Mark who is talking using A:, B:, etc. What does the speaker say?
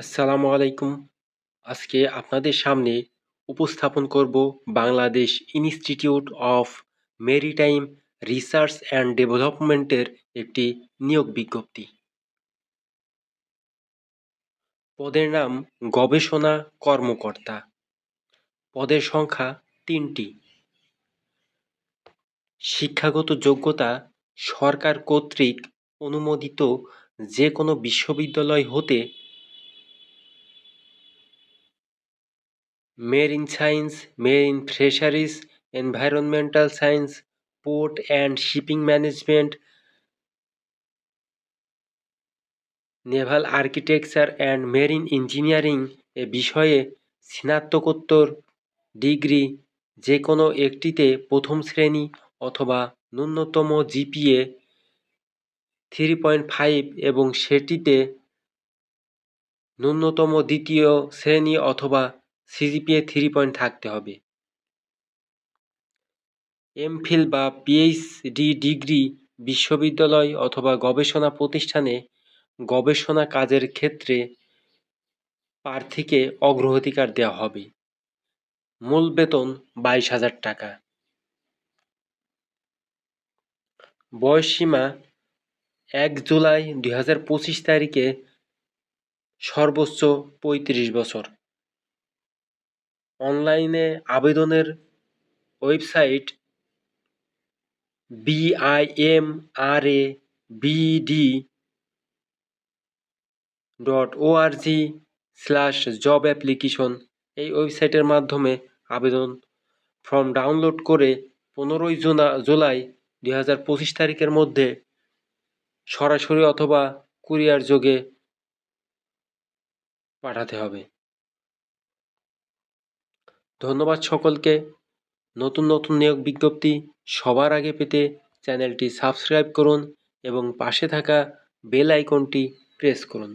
A: আসসালামু আলাইকুম। আজকে আপনাদের সামনে উপস্থাপন করব Bangladesh institute of maritime research and ডেভেলপমেন্টের একটি নিয়োগ বিজ্ঞপ্তি। পদের নাম গবেষণা কর্মকর্তা। পদের সংখ্যা তিনটি। শিক্ষাগত যোগ্যতা সরকার কর্তৃক অনুমোদিত যে কোনো বিশ্ববিদ্যালয় হতে marine science marine fisheries environmental science port and shipping management naval architecture and marine engineering এ বিষয়ে স্নাতকোত্তর ডিগ্রি যে কোনো একটিতে প্রথম শ্রেণি অথবা ন্যূনতম জিপিএ থ্রি পয়েন্ট ফাইভ এবং সেটিতে ন্যূনতম দ্বিতীয় শ্রেণি অথবা সিজিপিএ থ্রি পয়েন্ট থাকতে হবে। এমফিল বা পিএইচডি ডিগ্রি বিশ্ববিদ্যালয় অথবা গবেষণা প্রতিষ্ঠানে গবেষণা কাজের ক্ষেত্রে প্রার্থীকে অগ্রাধিকার দেওয়া হবে। মূল বেতন বাইশ হাজার টাকা। বয়সসীমা এক জুলাই দুই হাজার পঁচিশ তারিখে সর্বোচ্চ পঁয়ত্রিশ বছর। অনলাইনে আবেদনের ওয়েবসাইট বিআইএমআরএ বিডি ডট ও ওআরজি স্ল্যাশ জব অ্যাপ্লিকেশন এই ওয়েবসাইটের মাধ্যমে আবেদন ফর্ম ডাউনলোড করে পনেরোই জুনা, জুলাই দুই হাজার পঁচিশ তারিখের মধ্যে সরাসরি অথবা কুরিয়ার যোগে পাঠাতে হবে। ধন্যবাদ সকলকে। নতুন নতুন নিয়োগ বিজ্ঞপ্তি সবার আগে পেতে চ্যানেলটি সাবস্ক্রাইব করুন এবং পাশে থাকা বেল আইকনটি প্রেস করুন।